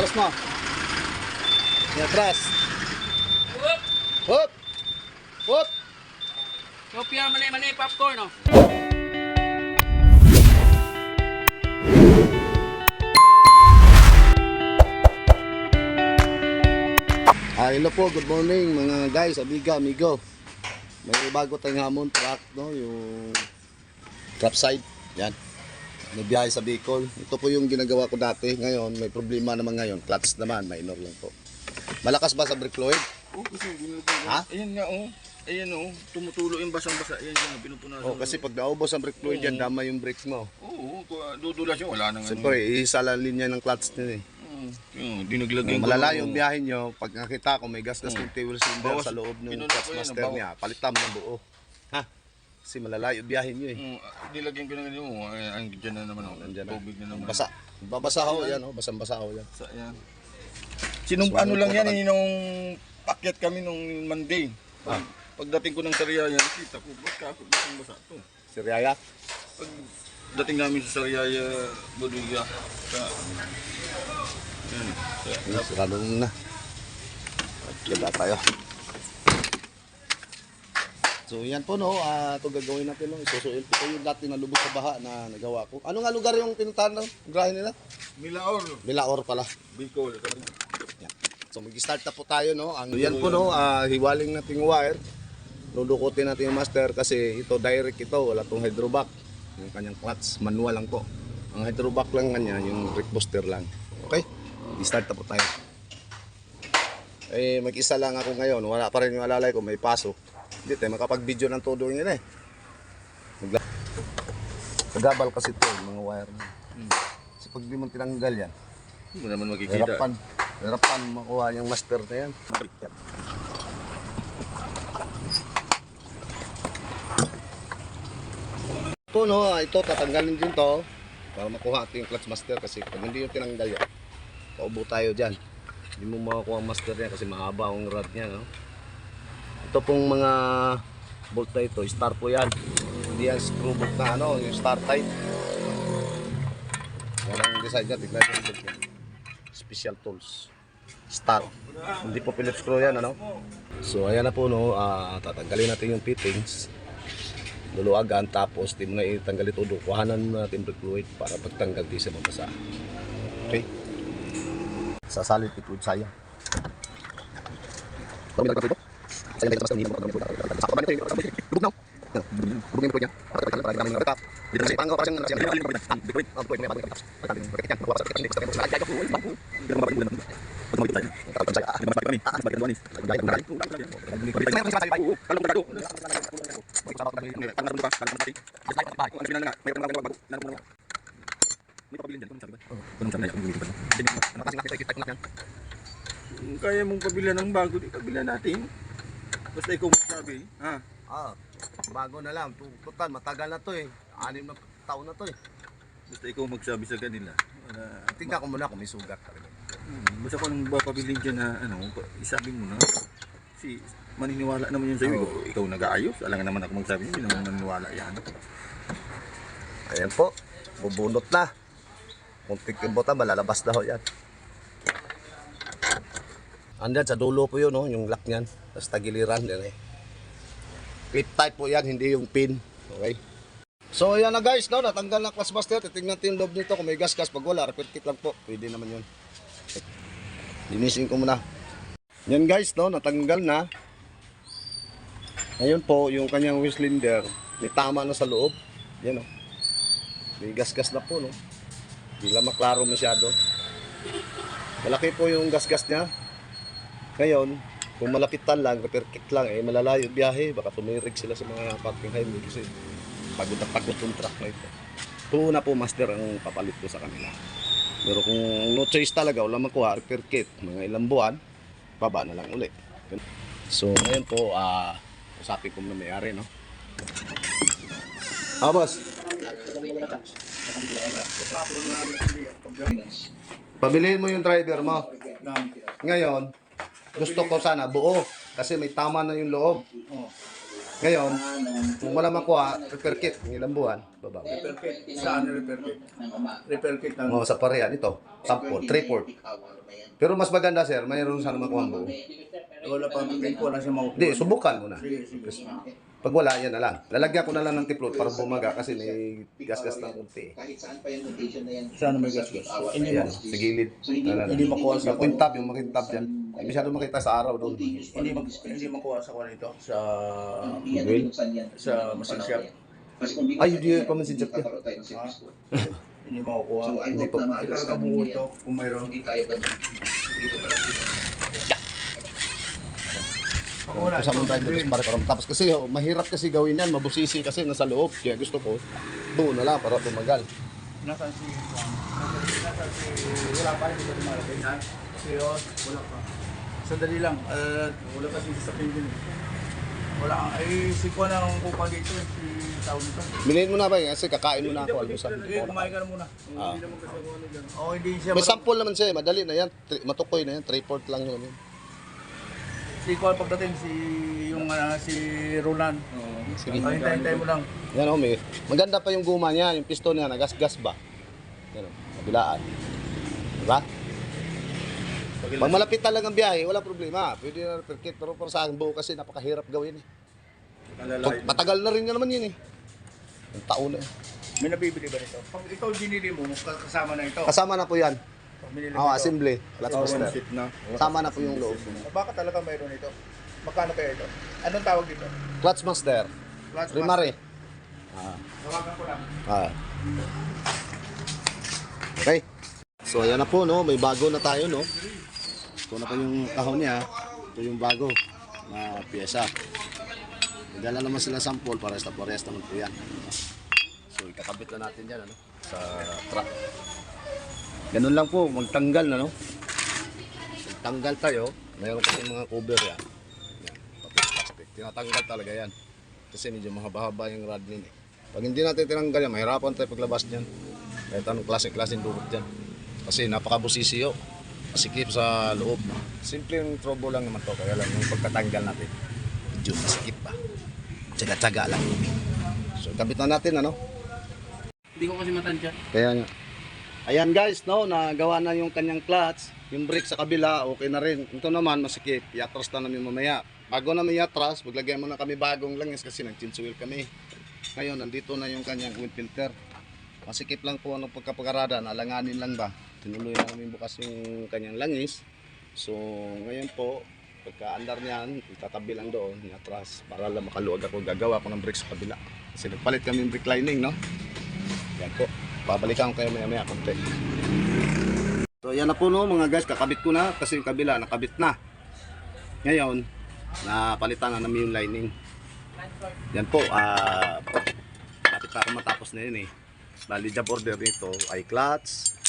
Atras mo. Atras. Hop! Hop! Sopia, mani-mani, popcorn, oh. Ah, hello po, good morning mga guys, amiga, amigo. May bago tayong hamon truck, no, yung truck side. Yan. Nabiyahe sa Bicol. Ito po yung ginagawa ko dati. Ngayon, may problema naman ngayon. Clutch naman, minor lang po. Malakas ba sa brake fluid? Oh, kasi binupunan. Ha? Ayan nga, oh. Ayan, oh. Tumutulo yung basang-basa. Ayan yung pinupunasan. Oh, kasi pag naubos ang brake fluid yan, dama yung brakes mo. Oo, oh, dudulas yun. Wala nang Siyempre, isa lang linya ng clutch nila eh. Hmm. Yung dinaglagyan ko. Malala yung ng- biyahe nyo, pag nakita ko may gas-gas yung fuel cylinder Bawas- sa loob ng clutch master niya, palitan mo ng buo. Ha? Kasi malala yung biyahe nyo eh. Hmm, nilagyan ko na ganyan, oh. Ayan, ang dyan na naman, oh. Nandyan na. Tubig na naman. Basa. Babasa ho yan, oh. basang-basa ho yan. Sa, ayan. Sinong ano lang yan, eh, nung pakyat kami nung Monday. Ah. Pagdating ko ng Sariaya, nakita ko, ba't ka ako basang basa to? Si Riaya? Pag dating namin sa Sariaya, Bodega, sa... Yan, sa, Sarado na. Kaya tayo. So yan po no, ah ito gagawin natin no. Isusuil ko yung dati na lubos sa baha na nagawa ko. Ano nga lugar yung pinuntahan ng grahe nila? Milaor, Bilaor pala. Bicol. Yan. So mag-start na po tayo no. Ang yan po no, ah, hiwaling natin yung wire. Lulukutin natin yung master kasi ito direct ito, wala tong hydroback. Yung kanyang clutch, manual lang po. Ang hydroback lang kanya, yung brake booster lang. Okay? Start na po tayo. Eh, mag-isa lang ako ngayon. Wala pa rin yung alalay ko, may pasok. Hindi tayo makapag-video ng todo yun eh. Magla- Kagabal kasi ito, yung mga wire na. Kasi pag di mo tinanggal yan, Hindi mo naman makikita. Hirapan. Hirapan makuha yung master na yan. Yan. Ito no, ah, ito tatanggalin din to para makuha natin yung clutch master kasi pag hindi yung tinanggal yan, paubo tayo dyan. Hindi mo makakuha ang master niya kasi mahaba ang rod niya. No? Ito pong mga bolt na ito, star po yan. Hindi yan screw bolt na ano, yung star type. Yan ang design niya, tignan yung bolt niya special tools. Star. Hindi po Phillips screw yan, ano? So, ayan na po, no. ah tatanggalin natin yung fittings. Luluagan, tapos di mo na itanggal ito. Kuhanan mo natin fluid para pagtanggal di sa mabasa. Okay? Sasalit liquid sayang. Kami ito? Sayang dito sa kanina. Sakto ba nito yung lubog na? Yan, lubog yung liquid niya. Para pagtanggal, para namin nagkakap. Dito kasi parang parang kasi ang liquid. Liquid. Liquid. May bagay ka. Pagtanggal, bakit yan? Nakuha sa. Basta ikaw magsabi, ha? Ah, bago na lang. Tutan, matagal na to eh. Anim na taon na to eh. Basta ikaw magsabi sa kanila. Uh, Tingnan ko muna kung may sugat pa rin. basta kung anong papabilin dyan na, ano, isabi mo na. Si maniniwala naman yun sa'yo. Ikaw, ikaw nag-aayos. Alam naman ako magsabi niya, hindi naman maniniwala yan. Ayan po. Bubunot na. Muntik yung bota, malalabas na ho yan. Andyan sa dulo po yun, no? yung lock niyan. Tapos tagiliran din eh. Clip type po yan, hindi yung pin. Okay? So ayan na guys, no? natanggal na class master. Titingnan natin yung loob nito kung may gas-gas. Pag wala, repair kit lang po. Pwede naman yun. Linisin ko muna. Yan guys, no? natanggal na. Ngayon po, yung kanyang wheel cylinder, may tama na sa loob. Yan o. May gas-gas na po, no? Hindi lang maklaro masyado. Malaki po yung gas-gas niya. Ngayon, kung malapitan lang, repair kit lang, eh malalayo biyahe. Baka tumirig sila sa mga parking highway kasi pagod na pagod yung truck na ito. Ito na po, master, ang papalit ko sa kanila. Pero kung no choice talaga, wala makuha, repair kit, mga ilang buwan, baba na lang uli. So, ngayon po, ah, usapin ko na may-ari, no? Ah, boss. Pabilihin mo yung driver mo. Ngayon, gusto ko sana buo kasi may tama na yung loob. Ngayon, kung wala makuha, repair kit, ng ilang buwan, baba. Repair kit. Saan yung repair kit? Repair kit ng... Mga sa parehan, ito, sample, 3-4. Pero mas maganda sir, mayroon sana makuha ang buo. Wala pa, hindi ko na siya makukuha. Hindi, subukan muna. Sige, sige. Pag wala, yan na lang. Lalagyan ko na lang ng tiplot para bumaga kasi may gas-gas ng kunti. Saan may gasgas? Hindi mo. sa gilid. Hindi makuha sa Yung quintab, yung makintab dyan. Ay, masyado makita sa araw doon. Hindi mag hindi makuha sa kwan ito sa Will? sa machine shop. Ay, hindi si Jack yan. Hindi makukuha. Hindi po. Kailangan ka buo ito kung mayroon. Kasama tayo dito sa Marikaram. Tapos kasi oh, mahirap kasi gawin yan, mabusisi kasi nasa loob. Kaya gusto ko, buo na lang para tumagal. Nasaan si Nasaan si wala pa hindi ko dumalapit ha? Serious? Wala pa. Sandali lang. Uh, wala pa si sa din. eh. Wala. Ay, si Kwan ang kukuha dito. eh, Si tao nito. Bilhin mo na ba yun? Kasi kakain mo na ako. Almusal. Eh, kumain ka na muna. Ah. Hindi naman kasi kung ano dyan. Oh, hindi siya. May sample naman siya, eh. madali na yan. Tri- Matukoy na yan, 3-4 lang yun. Si Kwan pagdating si yung ah, si Roland. Sige. Ay, hintay-hintay mo lang. Yan o, may. Maganda pa yung guma niya, yung piston niya, nagas-gas ba? Yan o, kabilaan. Diba? Pag malapit talaga ang biyahe, wala problema. Pwede na perkit, pero para sa akin buo kasi napakahirap gawin eh. Pag- Matagal na rin nga naman yun eh. Ang taon na eh. May nabibili ba nito? Pag ikaw binili mo, kasama na ito. Kasama na po yan. Pag binili Oh, mo ito. assembly. Clutch Oh, master. one seat na. Po yung loob. Baka talaga mayroon ito. Magkano kaya ito? Anong tawag dito? Clutch master. Clutch Primary. master. Tawagan ko lang. Ah. Okay. So ayan na po no, may bago na tayo no. Ito na po yung kahon niya. Ito yung bago na pyesa. Nagdala naman sila sample para sa parehas naman po yan. So ikakabit na natin yan ano, sa truck. Ganun lang po, magtanggal na no. Magtanggal tayo, mayroon kasi mga cover yan. Yan, tapos plastic. Tinatanggal talaga yan. Kasi medyo mahaba-haba yung rod nun eh. Pag hindi natin tinanggal yan, mahirapan tayo paglabas niyan. Kahit anong klase-klaseng dukot dyan. Kasi napakabusisiyo. Masikip sa loob. Simple yung trouble lang naman to. Kaya lang yung pagkatanggal natin, medyo masikip pa. Tsaga-tsaga lang. So, kabit na natin, ano? Hindi ko kasi matansya. Kaya nga. Ayan guys, no, nagawa na yung kanyang clutch. Yung brake sa kabila, okay na rin. Ito naman, masikip. Iatras na namin mamaya. Bago namin iatras, maglagay muna kami bagong langis kasi nag-chinch wheel kami. Ngayon, nandito na yung kanyang wind filter. Masikip lang po ang pagkapagarada, nalanganin lang ba. Tinuloy na namin bukas yung kanyang langis. So, ngayon po, pagka-andar niyan, itatabi lang doon, iatras, para lang makaluwag ako. Gagawa ko ng brake sa kabila. Kasi nagpalit kami ng brake lining, no? Yan po. Babalikan ko kayo maya maya konti. So yan na po no mga guys, kakabit ko na kasi yung kabila nakabit na. Ngayon, napalitan na namin yung lining. Yan po, ah kapit para matapos na yun eh. Bali job order nito ay clutch,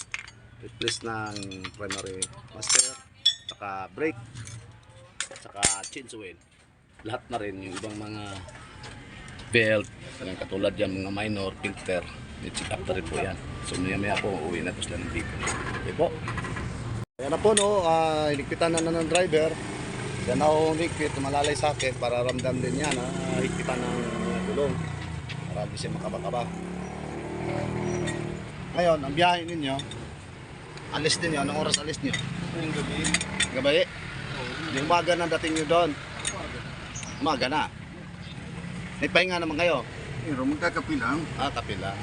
replace ng primary master, saka brake, saka chain wheel. Lahat na rin yung ibang mga belt, yung katulad yan mga minor, filter, up na rin po yan. So maya maya po, uwi na po sila ng dito. Okay po. Ayan na po no, uh, higpitan na na ng driver. Yan ako higpit, malalay sa akin para ramdam din yan, ha? higpitan ng uh, gulong. Para hindi siya makabakaba. Ngayon, ang biyahe ninyo, alis din yun. Anong oras alis nyo? Yung gabi. Gabi? Yung umaga na dating nyo doon. Umaga na. May pahinga naman kayo. Pero magkakapi lang. Ah, lang.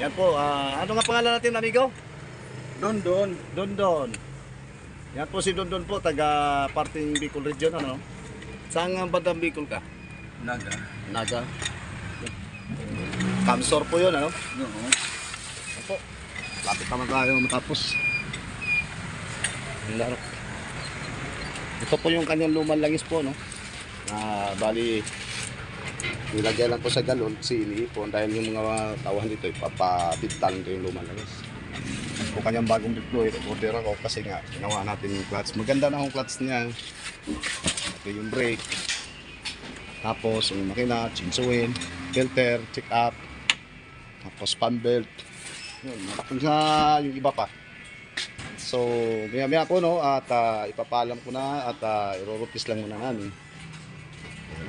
Yan po, ah, ano nga pangalan natin, amigo? Don, don. Dondon. Yan po si Dondon po, taga parting Bicol Region, ano? Saan nga bandang Bicol ka? Naga. Naga. Kamsor po yun, ano? Oo. Lapit naman tayo matapos. Laro. Ito po yung kanyang lumang langis po, no? Na bali, nilagay lang po sa galon si iniipon dahil yung mga tawhan dito, ipapabintan ko yung lumang langis. Po kanyang bagong deploy, order ako kasi nga, ginawa natin yung clutch. Maganda na yung clutch niya. Ito yung brake. Tapos yung makina, oil, filter, check up, tapos fan belt. Yun, sa yung iba pa. So, maya maya po no, at ah, ipapalam ko na at uh, irorupis lang muna namin. No?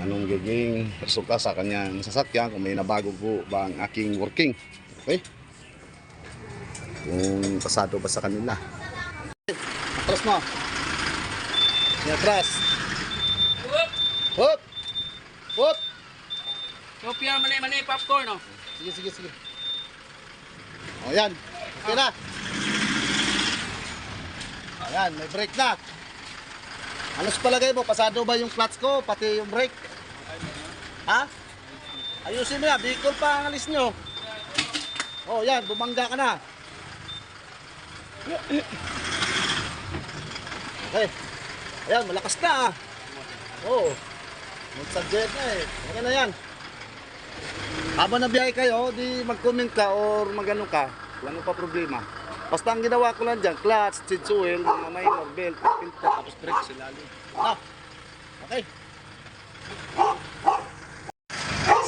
anong giging resulta sa kanyang sasakyan, kung may nabago po ba ang aking working. Okay? Kung pasado ba sa kanila. Atras mo. Atras. Hop! Hop! Sopia, mani, mani, popcorn, oh. Sige, sige, sige. O yan. Okay na. Ayan, may brake na. Ano sa palagay mo? Pasado ba yung clutch ko? Pati yung brake? Ha? Ayusin mo yan. Bicol pa ang alis nyo. Oh, yan. Bumangga ka na. Okay. Ayan, malakas na ah. Oo. Oh. Mag-subject na eh. Okay na yan. Habang nabiyahe kayo, di mag-comment ka or mag-ano ka. Wala pa problema. Basta ang ginawa ko lang dyan, clutch, change oil, mga minor, belt, filter, tapos brake sila. Ah, okay.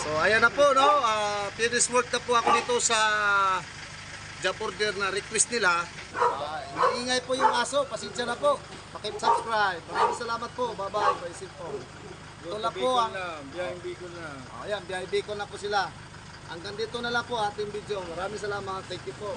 So, ayan na po, no? Uh, finish work na po ako dito sa job order na request nila. Uh, naingay po yung aso, pasensya na po. Pakip-subscribe. Maraming salamat po. Bye-bye. Bye, na po ang... Biyahing Bicol na. Oh, ayan, BIB ko na po sila. Hanggang dito na lang po ating video. Maraming salamat. Thank you po.